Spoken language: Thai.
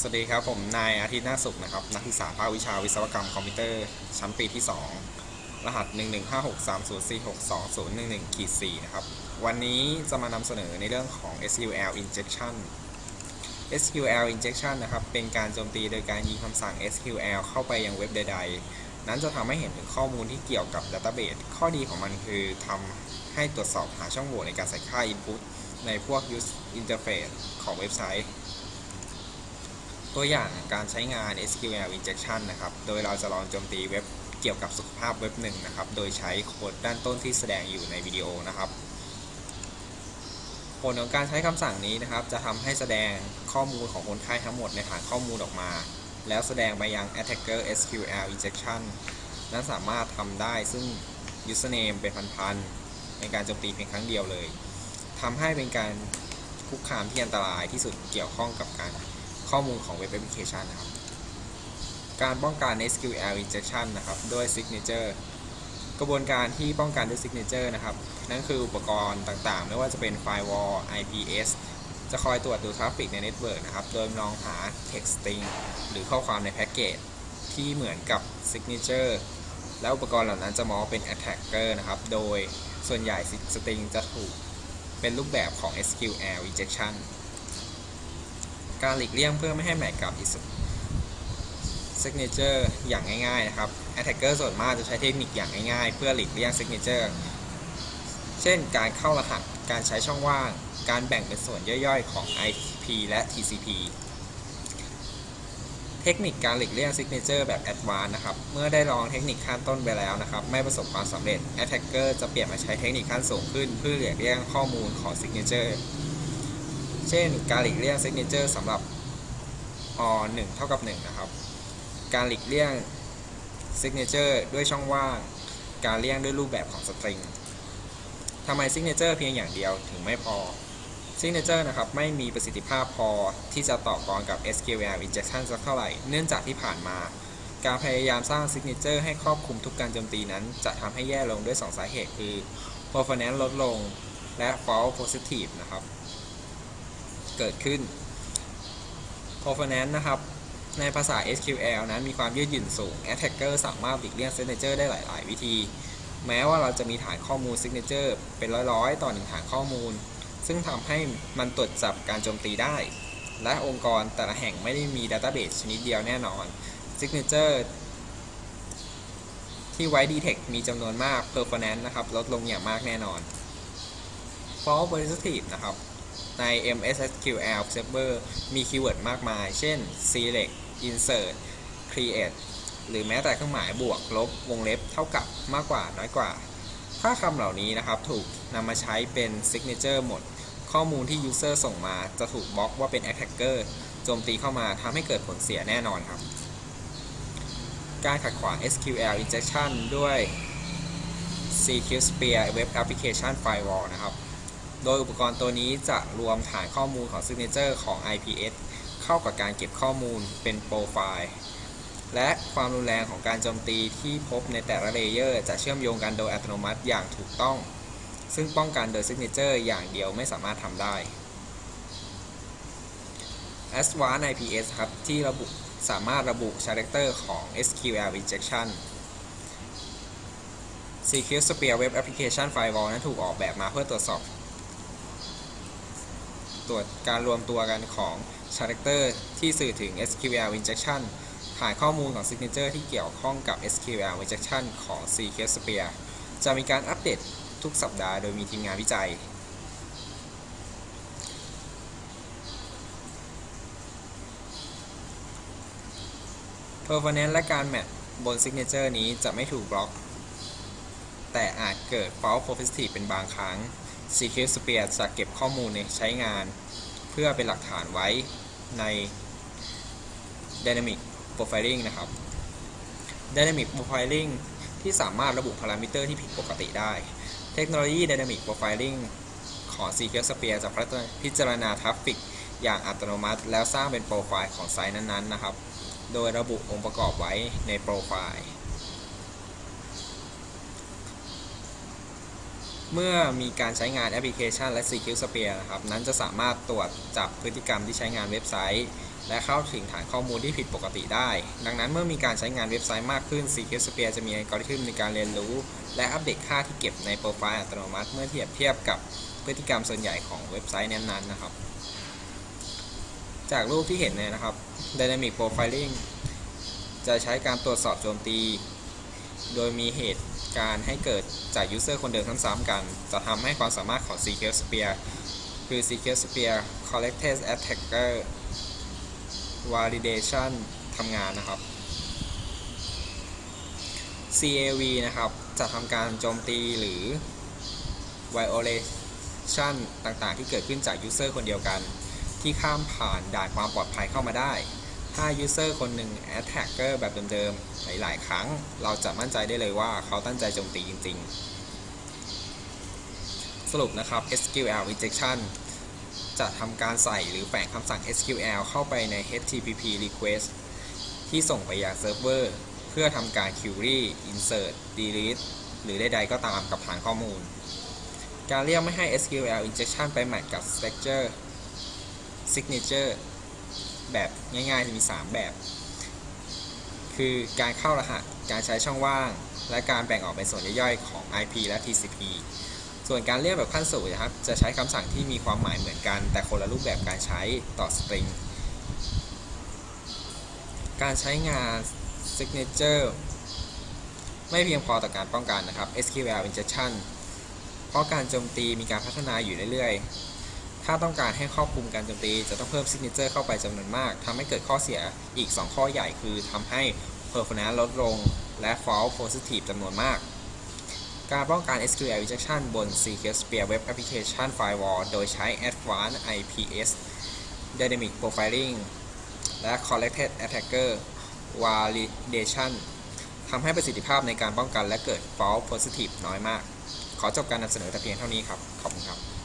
สวัสดีครับ ผมนายอาทิตย์หน้าสุขนะครับ นักศึกษาภาควิชาวิศวกรรมคอมพิวเตอร์ชั้นปีที่ 2 รหัส 11563046211ขีด4นะครับ วันนี้จะมานำเสนอในเรื่องของ SQL injection SQL injection นะครับ เป็นการโจมตีโดยการยิงคำสั่ง SQL เข้าไปยังเว็บใด ๆ นั้นจะทำให้เห็นถึงข้อมูลที่เกี่ยวกับ Database ข้อดีของมันคือทำให้ตรวจสอบหาช่องโหว่ในการใส่ค่า Input ในพวก Use Interface ของเว็บไซต์ ตัวอย่างการใช้งาน SQL injection นะครับ โดยเราจะลองโจมตีเว็บเกี่ยวกับสุขภาพเว็บหนึ่งนะครับ โดยใช้โค้ดด้านต้นที่แสดงอยู่ในวิดีโอนะครับ ผลของการใช้คำสั่งนี้นะครับ จะทำให้แสดงข้อมูลของคนไข้ทั้งหมดในฐานข้อมูลออกมา แล้วแสดงไปยัง attacker SQL injection นั้นสามารถทำได้ซึ่ง username เป็นพันๆในการโจมตีเพียงครั้งเดียวเลยทำให้เป็นการคุกคามที่อันตรายที่สุดเกี่ยวข้องกับการ ข้อมูลของเว็บแอปพลิเคชันนะครับ การป้องกัน SQL injection นะครับด้วย signature กระบวนการที่ป้องกันด้วย signature นะครับ นั่นคืออุปกรณ์ต่างๆ ไม่ว่าจะเป็น firewall IPS จะคอยตรวจดูทราฟฟิกในเน็ตเวิร์กนะครับ โดยมองหา text string หรือข้อความในแพ็กเกจที่เหมือนกับ signature และอุปกรณ์เหล่านั้นจะมองเป็น attacker นะครับ โดยส่วนใหญ่ string จะถูกเป็นรูปแบบของ SQL injection การหลีกเลี่ยงเพื่อไม่ให้แมทกับ signature อร์อย่างง่ายๆนะครับ attacker ส่วนมากจะใช้เทคนิคอย่างง่ายๆ เพื่อหลีกเลี่ยง signature เช่นการเข้ารหัสการใช้ช่องว่าง การแบ่งเป็นส่วนย่อยๆ ของ IP และ TCP เทคนิคการหลีกเลี่ยง signature แบบ advanced นะครับ เมื่อได้ลองเทคนิคขั้นต้นไปแล้วนะครับ ไม่ประสบความสำเร็จ attacker จะเปลี่ยนมาใช้เทคนิคขั้นสูงขึ้น เพื่อหลีกเลี่ยงข้อมูลของ signature เเช่นการหลีกเลี่ยง signature สำหรับ o 1เท่ากับ 1 นะครับ การหลีกเลี่ยง signature ด้วยช่องว่าง การเลี่ยงด้วยรูปแบบของ string ทำไม signature เพียงอย่างเดียวถึงไม่พอ signature นะครับไม่มีประสิทธิภาพพอที่จะต่อกรกับ SQL injection สักเท่าไหร่ เนื่องจากที่ผ่านมา การพยายามสร้าง signature ให้ครอบคลุมทุกการโจมตีนั้น จะทำให้แย่ลงด้วย 2 สาเหตุคือ performance ลดลง และ false positive นะครับ เกิดขึ้น performance นะครับ ในภาษา SQL นั้นมีความยืดหยุ่นสูง attacker สามารถหลีกเลี่ยง signature ได้หลาย ๆ วิธี แม้ว่าเราจะมีฐานข้อมูล signature เป็นร้อยๆ ต่อหนึ่งฐานข้อมูล ซึ่งทำให้มันตรวจจับการโจมตีได้ และองค์กรแต่ละแห่งไม่ได้มี database ชนิดเดียวแน่นอน signature ที่ไว้ detect มีจำนวนมาก performance นะครับ ลดลงอย่างมากแน่นอน false positive นะครับ ใน MS SQL Server มีคีย์เวิร์ดมากมาย เช่น select insert create หรือแม้แต่เครื่องหมายบวกลบวงเล็บเท่ากับมากกว่าน้อยกว่า ถ้าคำเหล่านี้นะครับถูกนำมาใช้เป็น signature หมด ข้อมูลที่ user ส่งมาจะถูกบล็อกว่าเป็น attacker โจมตีเข้ามาทำให้เกิดผลเสียแน่นอนครับ การขัดขวาง SQL injection ด้วย CQSpear Web Application Firewall นะครับ โดยอุปกรณ์ตัวนี้จะรวมฐานข้อมูลของ Signature ของ IPS เข้ากับการเก็บข้อมูลเป็นโปรไฟล์ และความรุนแรงของการโจมตีที่พบในแต่ละเลเยอร์จะเชื่อมโยงกันโดยอัตโนมัติอย่างถูกต้อง ซึ่งป้องกันโดย Signature อย่างเดียวไม่สามารถทำได้ Advanced IPS ครับ ที่ระบุสามารถระบุ Character ของ SQL injection Secure Sphere Web Application Firewall นั้นถูกออกแบบมาเพื่อตรวจสอบ ตรวจการรวมตัวกันของ Character ที่สื่อถึง SQL injection ฐานข้อมูลของ Signature ที่เกี่ยวข้องกับ SQL injection ของ Secure Sphere จะมีการอัปเดตทุกสัปดาห์โดยมีทีมงานวิจัย Performance และการแมทบน Signature นี้จะไม่ถูกบล็อก แต่อาจเกิด false positive เป็นบางครั้ง Secure Sphere จะเก็บข้อมูลในใช้งาน พื่อเป็นหลักฐานไว้ใน Dynamic Profiling นะครับ Dynamic Profiling ที่สามารถระบุพารามิเตอร์ที่ผิดปกติได้ เทคโนโลยี Dynamic Profiling ของ Secure Sphere จะพิจารณาทราฟฟิกอย่างอัตโนมัติ แล้วสร้างเป็นโปรไฟล์ของไซต์นั้นๆนะครับ โดยระบุองค์ประกอบไว้ในโปรไฟล์ เมื่อมีการใช้งานแอปพลิเคชันและ Secure Sphere นะครับ นั้นจะสามารถตรวจจับพฤติกรรมที่ใช้งานเว็บไซต์ และเข้าถึงฐานข้อมูลที่ผิดปกติได้ ดังนั้นเมื่อมีการใช้งานเว็บไซต์มากขึ้น Secure Sphere จะมีอัลกอริทึมในการเรียนรู้ และอัปเดตค่าที่เก็บในโปรไฟล์อัตโนมัติ เมื่อเทียบเทียบกับพฤติกรรมส่วนใหญ่ของเว็บไซต์นั้นๆนะครับ จากรูปที่เห็นเนี่ยนะครับ Dynamic Profiling จะใช้การตรวจสอบโจมตี โดยมีเหตุ การให้เกิดจากยูเซอร์คนเดิมซ้ำๆกัน จะทำให้ความสามารถของ Secure Sphere คือ Secure Sphere Collected Attacker Validation ทำงานนะครับ CAV นะครับ จะทำการโจมตีหรือ violation ต่างๆ ที่เกิดขึ้นจาก user คนเดียวกัน ที่ข้ามผ่านด่านความปลอดภัยเข้ามาได้ ถ้า user คนหนึ่ง attacker แบบเดิมๆ หลายๆ ครั้ง เราจะมั่นใจได้เลยว่าเขาตั้งใจโจมตีจริง ๆ สรุปนะครับ SQL injection จะทำการใส่หรือแฝงคำสั่ง SQL เข้าไปใน HTTP request ที่ส่งไปยังเซิร์ฟเวอร์เพื่อทำการ query insert delete หรือใดๆก็ตามกับฐานข้อมูล การเรียกไม่ให้ SQL injection ไปแมทกับ structure signature แบบง่ายๆจะมี 3 แบบ คือการเข้ารหัส การใช้ช่องว่าง และการแบ่งออกเป็นส่วนย่อยๆของ IP และ TCP ส่วนการเรียกแบบขั้นสูงนะครับ จะใช้คำสั่งที่มีความหมายเหมือนกัน แต่คนละรูปแบบการใช้ต่อ string การใช้งาน signature ไม่เพียงพอต่อการป้องกันนะครับ SQL injection เพราะการโจมตีมีการพัฒนาอยู่เรื่อย ถ้าต้องการให้ครอบคลุมการโจมตี จะต้องเพิ่ม signature เข้าไปจำนวนมากทำให้เกิดข้อเสียอีก 2 ข้อใหญ่คือทำให้ performance ลดลง และ false positive จำนวนมาก การป้องกัน SQL injection บน Secure Sphere Web Application Firewall โดยใช้ Advanced IPS Dynamic Profiling และ Collected Attacker Validation ทำให้ประสิทธิภาพในการป้องกันและเกิด false positive น้อยมาก ขอจบการนำเสนอแต่เพียงเท่านี้ครับ ขอบคุณครับ